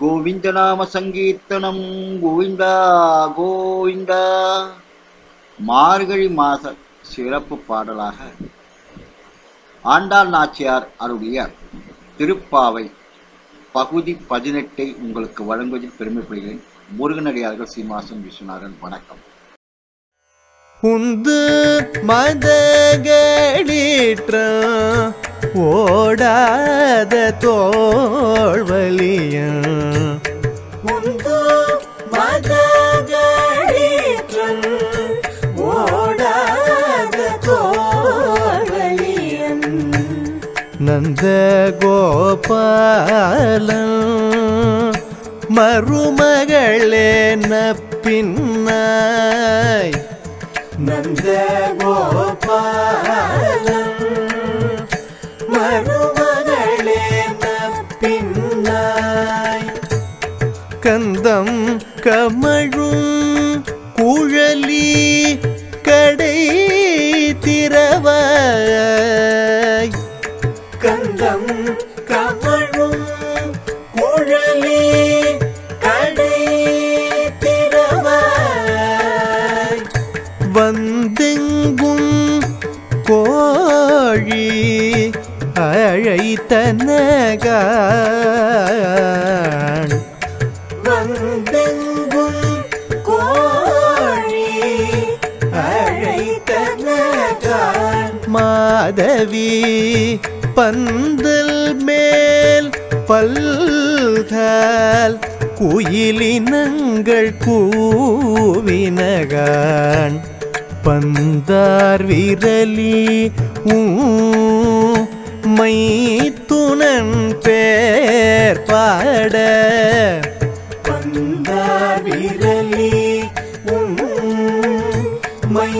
கோவிந்தநாம சங்கீர்த்தனம் கோவிந்தா கோவிந்தா. மார்கழி மாத சிறப்பு பாடலாக ஆண்டாள் நாச்சியார் அருடைய திருப்பாவை பகுதி பதினெட்டை உங்களுக்கு வழங்குவதில் பெருமைப்படுகிறேன். முருகனடியார்கள் சீமாசன் விஸ்வநாதன் வணக்கம். உந்து மதகளீற்ற ஓ தோல்வலிய உந்து மதகளீற்றம் ஓடாத தோல்வலியன் நந்த கோபாலன் மருமகளே பின்னாய் நந்த கோபாலன் கந்தம் கமழும் குழலி கடை திறவாய். கந்தம் கமழும் குழலி கடை திறவாய். வந்தெங்கும் கோழி அழைத்தனகான் பதவி பந்தல் மேல் பல்கால் குயிலினங்கள் கூவினகான். பந்தார் விரலி மை துணன் பேர் பாட. பந்தார் விரலி மை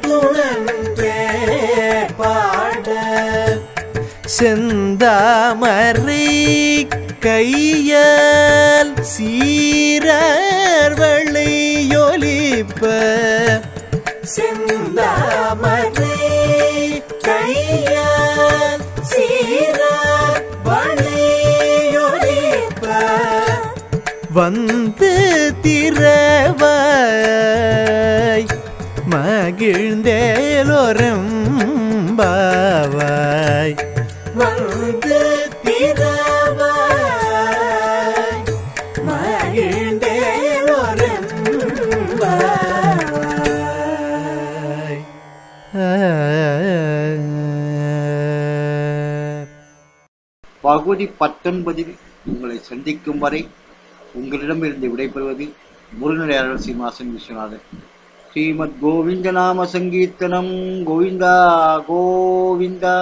துணன் பேர் செந்தாமரை கையால் சீரர்வளை ஒலிப்ப செந்தாமரை கையால் சீரர்வளை ஒலிப்ப வந்து திரவாய் மகிழ்ந்தேலோரம் பகுதி பத்தொன்பதில் உங்களை சந்திக்கும் வரை உங்களிடமிருந்து விடைபெறுவது முருகனடியார்கள் சீமாசன் விஸ்வநாதன் ஸ்ரீமத் கோவிந்த நாம சங்கீர்த்தனம் கோவிந்தா கோவிந்தா.